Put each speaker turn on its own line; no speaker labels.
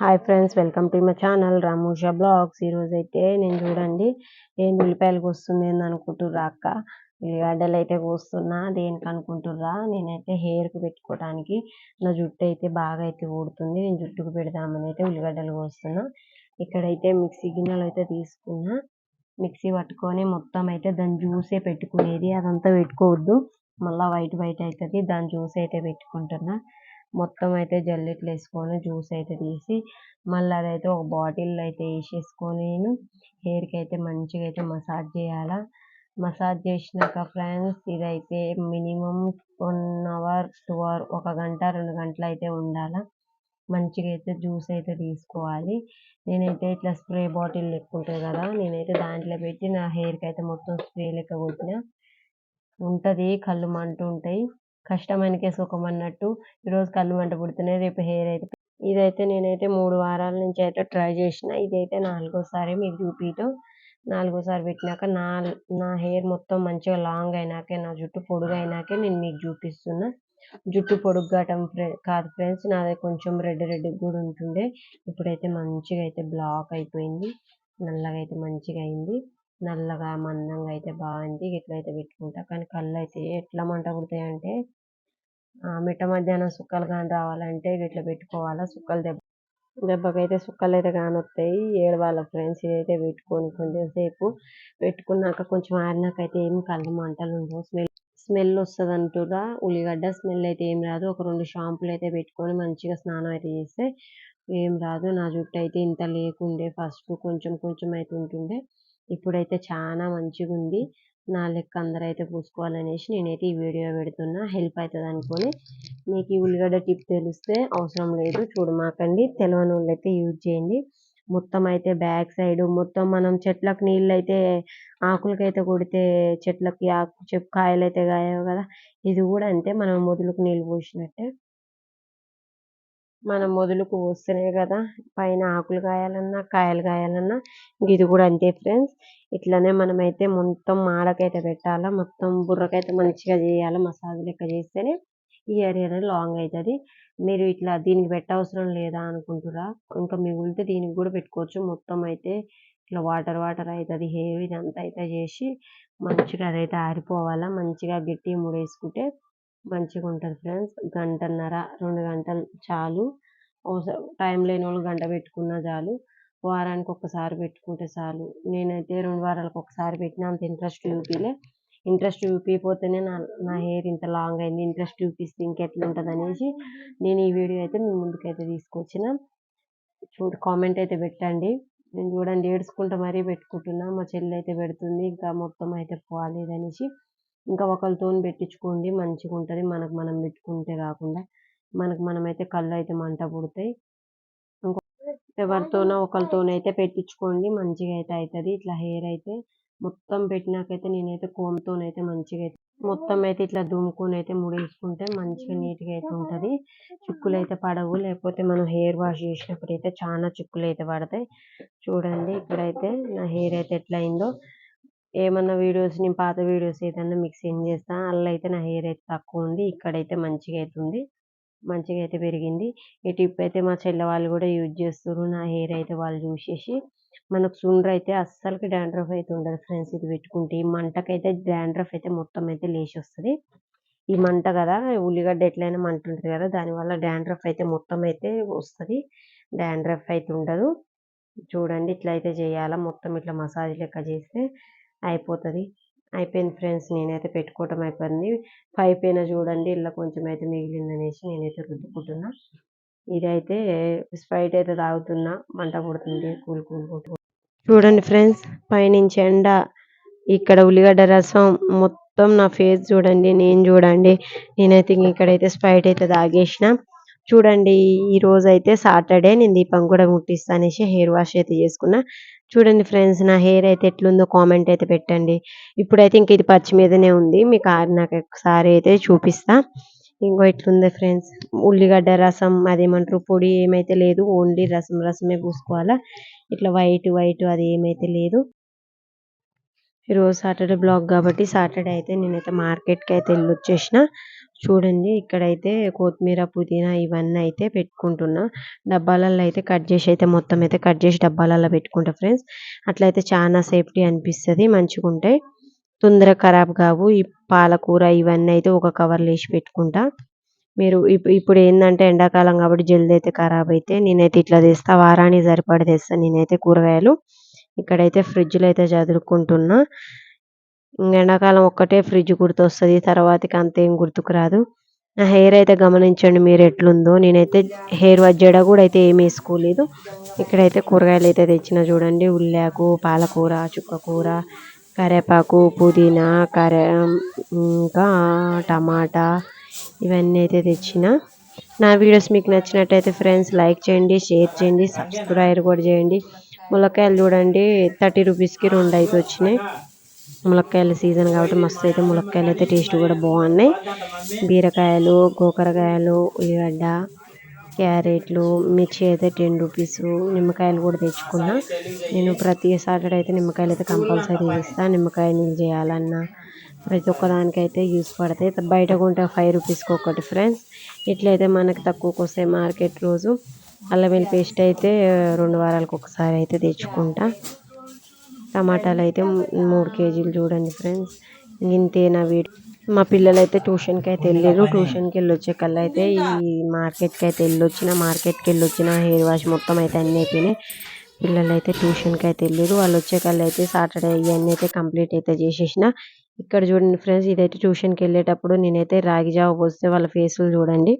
Hi friends welcome to my channel Ramusha blogs ఈరోజు అయితే నేను చూడండి ఏం ఉల్లిపాయలు కోస్తుంది ఏంది అనుకుంటుర్రా అక్క? ఉల్లిగడ్డలు అయితే కోస్తున్నా దేనికి అనుకుంటుర్రా? నేనైతే హెయిర్కి పెట్టుకోవడానికి నా జుట్టు అయితే బాగా అయితే ఊడుతుంది. నేను జుట్టుకు పెడదామని అయితే ఉల్లిగడ్డలు కోస్తున్నా. ఇక్కడైతే మిక్సీ గిన్నెలు అయితే తీసుకున్నా. మిక్సీ పట్టుకొని మొత్తం అయితే దాని జ్యూసే పెట్టుకునేది. అదంతా పెట్టుకోవద్దు. మళ్ళీ వైట్ వైట్ అవుతుంది. దాని జ్యూస్ అయితే పెట్టుకుంటున్నా. మొత్తం అయితే జల్లెట్లు వేసుకొని జ్యూస్ అయితే తీసి మళ్ళీ అదైతే ఒక బాటిల్లో అయితే వేసేసుకొని నేను హెయిర్కి అయితే మంచిగా అయితే మసాజ్ చేయాలా. మసాజ్ చేసినాక ఫ్రెండ్స్ ఇదైతే minimum one hour two hour ఒక గంట రెండు గంటలు అయితే ఉండాలా. మంచిగా అయితే జ్యూస్ అయితే తీసుకోవాలి. నేనైతే ఇట్లా స్ప్రే బాటిల్ లెక్క ఉంటుంది కదా నేనైతే దాంట్లో పెట్టి నా హెయిర్కి అయితే మొత్తం స్ప్రే లెక్క కొట్టిన. ఉంటుంది కళ్ళు మంటూ ఉంటాయి. కష్టమైనకే సుఖం అన్నట్టు ఈరోజు కళ్ళు మంట పుడుతున్నాయి రేపు హెయిర్ అయితే ఇదైతే నేనైతే మూడు వారాల నుంచి అయితే ట్రై చేసిన. ఇదైతే నాలుగోసారి మీకు చూపించడం నాలుగోసారి పెట్టినాక నా నా హెయిర్ మొత్తం మంచిగా లాంగ్ అయినాకే నా జుట్టు పొడుగు అయినాకే నేను మీకు చూపిస్తున్నా. జుట్టు పొడుగ్గాటం కాదు ఫ్రెండ్స్ నాది కొంచెం రెడ్ రెడ్ కూడా ఉంటుండే. ఇప్పుడైతే మంచిగా అయితే బ్లాక్ అయిపోయింది. నల్లగా అయితే మంచిగా అయింది. నల్లగా మందంగా అయితే బాగుంది ఇట్లయితే పెట్టుకుంటా. కానీ కళ్ళు అయితే ఎట్లా మంట పుడతాయంటే మిట్ట మధ్యాహ్నం సుక్కలు కానీ రావాలంటే ఇట్లా పెట్టుకోవాలా. సుక్కలు దెబ్బ దెబ్బకైతే సుక్కలు అయితే కానొస్తాయి ఏడవాళ్ళ ఫ్రెండ్స్ ఇదైతే పెట్టుకొని కొంచెం సేపు పెట్టుకున్నాక కొంచెం ఆరినాకైతే ఏం కళ్ళు మంటలు ఉండవు. స్మెల్ స్మెల్ వస్తుంది అంటురా ఉల్లిగడ్డ స్మెల్ అయితే ఏం రాదు. ఒక రెండు షాంపులు అయితే పెట్టుకొని మంచిగా స్నానం అయితే చేస్తే ఏం రాదు. నా జుట్టు అయితే ఇంత లేకుండే ఫస్ట్ కొంచెం కొంచెం అయితే ఉంటుండే. ఇప్పుడైతే చాలా మంచిగా ఉంది నా లెక్క అందరూ అయితే పూసుకోవాలనేసి నేనైతే ఈ వీడియో పెడుతున్నా. హెల్ప్ అవుతుంది అనుకొని మీకు ఈ ఉల్లిగడ్డ టిప్ తెలిస్తే అవసరం లేదు. చూడమాకండి తెలియని వాళ్ళైతే అయితే యూజ్ చేయండి. మొత్తం అయితే బ్యాక్ సైడ్ మొత్తం మనం చెట్లకు నీళ్ళు అయితే ఆకులకైతే కొడితే చెట్లకి ఆకు కాయలు అయితే కాయవు కదా. ఇది కూడా అంతే. మనం మొదలకు నీళ్ళు పోసినట్టే. మనం మొదలుకు వస్తున్నాయి కదా పైన ఆకులు కాయాలన్నా కాయలు కాయాలన్నా ఇది కూడా అంతే ఫ్రెండ్స్. ఇట్లనే మనమైతే మొత్తం మాడకైతే పెట్టాలా మొత్తం బుర్రకైతే మంచిగా చేయాలి మసాజ్ లెక్క చేస్తేనే ఈ ఏరియా లాంగ్ అవుతుంది మీరు ఇట్లా దీనికి పెట్టవసరం లేదా అనుకుంటురా? ఇంకా మిగిలితే దీనికి కూడా పెట్టుకోవచ్చు. మొత్తం అయితే ఇట్లా వాటర్ వాటర్ అవుతుంది హెయిర్ ఇదంతా అయితే చేసి మంచిగా అదైతే ఆరిపోవాలా మంచిగా గట్టి ముడేసుకుంటే మంచిగా ఉంటుంది ఫ్రెండ్స్. గంటన్నర రెండు గంటలు చాలు. టైం లేని వాళ్ళు గంట పెట్టుకున్నా చాలు. వారానికి ఒక్కసారి పెట్టుకుంటే చాలు. నేనైతే రెండు వారాలకు ఒకసారి పెట్టిన అంత ఇంట్రెస్ట్ చూపిలే. ఇంట్రెస్ట్ చూపిపోతేనే నా నా హెయిర్ ఇంత లాంగ్ అయింది ఇంట్రెస్ట్ చూపిస్తే ఇంకెట్లా ఉంటుంది అనేసి నేను ఈ వీడియో అయితే మీ ముందుకైతే తీసుకొచ్చిన. చూడు కామెంట్ అయితే పెట్టండి. నేను చూడండి ఏడ్చుకుంటా మరీ పెట్టుకుంటున్నా. మా చెల్లి అయితే పెడుతుంది. ఇంకా మొత్తం అయితే పోలేదు అనేసి ఇంకా ఒకరితో పెట్టించుకోండి మంచిగా ఉంటుంది. మనకు మనం పెట్టుకుంటే కాకుండా మనకు మనమైతే కళ్ళు అయితే మంట పుడతాయి. ఇంకో ఎవరితోనో ఒకరితోనైతే పెట్టించుకోండి మంచిగా అయితే అవుతుంది ఇట్లా హెయిర్ అయితే మొత్తం పెట్టినాకైతే నేనైతే కోమ్తోనైతే మంచిగా అయితే మొత్తం అయితే ఇట్లా దుమ్ముకొని అయితే ముడేసుకుంటే మంచిగా నీట్గా అయితే ఉంటుంది. చిక్కులు అయితే పడవు. లేకపోతే మనం హెయిర్ వాష్ చేసినప్పుడు అయితే చాలా చిక్కులు అయితే పడతాయి. చూడండి ఇక్కడైతే నా హెయిర్ అయితే ఎట్లా అయిందో ఏమన్నా వీడియోస్ నేను పాత వీడియోస్ ఏదన్నా మీకు సెండ్ చేస్తాను అలా అయితే నా హెయిర్ అయితే తక్కువ ఉంది. ఇక్కడైతే మంచిగా అవుతుంది మంచిగా అయితే పెరిగింది. ఈ టిప్ అయితే మా చెల్లె వాళ్ళు కూడా యూజ్ చేస్తారు నా హెయిర్ అయితే వాళ్ళు చూసేసి మనకు సుండ్ర అయితే అస్సలకి డాండ్రఫ్ అయితే ఉండదు ఫ్రెండ్స్. ఇది పెట్టుకుంటే ఈ మంటకైతే డాండ్రఫ్ అయితే మొత్తం అయితే లేచి వస్తుంది ఈ మంట కదా ఉల్లిగడ్డ ఎట్లయినా మంట ఉంటుంది కదా దానివల్ల డాండ్రఫ్ అయితే మొత్తం అయితే వస్తుంది. డాండ్రఫ్ అయితే ఉండదు. చూడండి ఇట్లా అయితే చేయాలా? మొత్తం ఇట్లా మసాజ్ లెక్క చేస్తే అయిపోతుంది. అయిపోయింది ఫ్రెండ్స్ నేనైతే పెట్టుకోవటం అయిపోయింది. పైపైన చూడండి ఇలా కొంచెం అయితే మిగిలింది అనేసి నేనైతే రుద్దుకుంటున్నా. ఇదైతే స్ప్రైట్ అయితే తాగుతున్నా మంట పుడుతుంది కూల్ కూల్ చూడండి ఫ్రెండ్స్ పైనుంచి ఎండ ఇక్కడ ఉల్లిగడ్డ రసం మొత్తం నా ఫేస్ చూడండి నేను చూడండి. నేనైతే ఇక్కడైతే స్ప్రైట్ అయితే తాగేసిన. చూడండి ఈ రోజు అయితే సాటర్డే నేను దీపం కూడా ముట్టిస్తా అనేసి హెయిర్ వాష్ అయితే చేసుకున్నా. చూడండి ఫ్రెండ్స్ నా హెయిర్ అయితే ఎట్లుందో కామెంట్ అయితే పెట్టండి. ఇప్పుడైతే ఇంక ఇది పచ్చి మీదనే ఉంది. మీకు నాకు ఒకసారి అయితే చూపిస్తా. ఇంకో ఇట్లుంది ఫ్రెండ్స్ ఉల్లిగడ్డ రసం అదేమంటారు పొడి ఏమైతే లేదు ఓన్లీ రసం రసమే పూసుకోవాలా? ఇట్లా వైట్ వైట్ అది ఏమైతే లేదు. ఈరోజు సాటర్డే బ్లాగ్ కాబట్టి సాటర్డే అయితే నేనైతే మార్కెట్కి అయితే వెళ్ళొచ్చేసిన. చూడండి ఇక్కడైతే కొత్తిమీర పుదీనా ఇవన్నీ అయితే పెట్టుకుంటున్నా. డబ్బాలలో అయితే కట్ చేసి అయితే మొత్తం అయితే కట్ చేసి డబ్బాలలో పెట్టుకుంటా ఫ్రెండ్స్. అట్లయితే చాలా సేఫ్టీ అనిపిస్తుంది మంచిగా ఉంటాయి. తొందరగా ఖరాబ్ కావు. ఈ పాలకూర ఇవన్నీ అయితే ఒక కవర్లో వేసి పెట్టుకుంటా. మీరు ఇప్పుడు ఏంటంటే ఎండాకాలం కాబట్టి జల్దీ అయితే ఖరాబ్ అయితే నేనైతే ఇట్లా తెస్తా. వారానికి సరిపడా తెస్తా నేనైతే కూరగాయలు. ఇక్కడైతే ఫ్రిడ్జ్లో అయితే చదువుకుంటున్నా ఎండాకాలం ఒక్కటే ఫ్రిడ్జ్ గుర్తొస్తుంది తర్వాతకి అంతేం గుర్తుకు రాదు నా హెయిర్ అయితే గమనించండి మీరు ఎట్లుందో. నేనైతే హెయిర్ జడ కూడా అయితే ఏమి వేసుకోలేదు. ఇక్కడైతే కూరగాయలు అయితే తెచ్చిన చూడండి. ఉల్లాకు పాలకూర చుక్కకూర కరివేపాకు పుదీనా కరే ఇంకా టమాటా ఇవన్నీ అయితే తెచ్చిన. నా వీడియోస్ మీకు నచ్చినట్టయితే ఫ్రెండ్స్ లైక్ చేయండి షేర్ చేయండి సబ్స్క్రైబ్ కూడా చేయండి. ములక్కాయలు చూడండి థర్టీ రూపీస్కి రెండు అయితే వచ్చినాయి. ములక్కాయల సీజన్ కాబట్టి మస్తు అయితే ములక్కాయలు అయితే టేస్ట్ కూడా బాగున్నాయి. బీరకాయలు గోకరకాయలు ఉల్లిగడ్డ క్యారెట్లు మిర్చి అయితే టెన్ రూపీస్ నిమ్మకాయలు కూడా తెచ్చుకున్నా. నేను ప్రతి సాటర్డే అయితే నిమ్మకాయలు అయితే కంపల్సరీ చేస్తాను నిమ్మకాయ నీళ్ళు చేయాలన్నా ప్రతి ఒక్కదానికైతే యూస్ పడతాయి. బయట కొంటే ఫైవ్ రూపీస్కి ఒకటి ఫ్రెండ్స్. ఇట్లయితే మనకి తక్కువకి వస్తాయి మార్కెట్ రోజు అల్లం వెల్లుల్లి పేస్ట్ అయితే రెండు వారాలకు ఒకసారి అయితే తెచ్చుకుంటా. టమాటాలు అయితే మూడు కేజీలు చూడండి ఫ్రెండ్స్. ఇంతే నా వీడియో మా పిల్లలు అయితే ట్యూషన్కి అయితే వెళ్ళారు ట్యూషన్కి వెళ్ళి వచ్చే కల్లా అయితే ఈ మార్కెట్కి అయితే వెళ్ళొచ్చిన మార్కెట్కి వెళ్ళొచ్చిన హెయిర్ వాష్ మొత్తం అయితే అన్నీ అయిపోయినాయి. పిల్లలు అయితే ట్యూషన్కి అయితే వెళ్ళారు వాళ్ళు వచ్చే కల్లా అయితే సాటర్డే ఇవన్నీ అయితే కంప్లీట్ అయితే చేసేసిన. ఇక్కడ చూడండి ఫ్రెండ్స్ ఇదైతే ట్యూషన్కి వెళ్ళేటప్పుడు నేనైతే రాగి జావ పోస్తే వాళ్ళ ఫేసులు చూడండి.